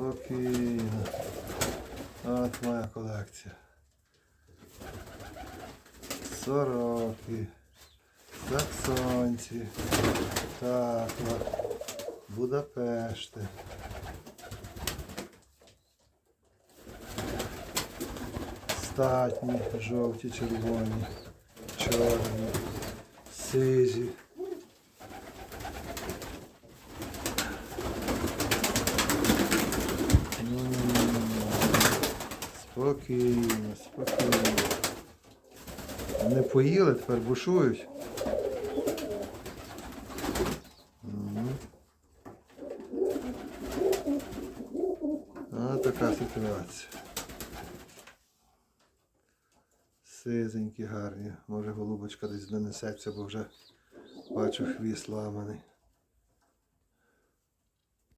Спокійно. От моя колекція. Сороки. Саксонці. Такла. Будапешти. Статні, жовті, червоні, чорні, сизі. Спокійно, спокійно. Не поїли, тепер бушують. Ось така ситуація. Сизенькі гарні. Може голубочка десь донесеться, бо вже бачу хвіст ламаний.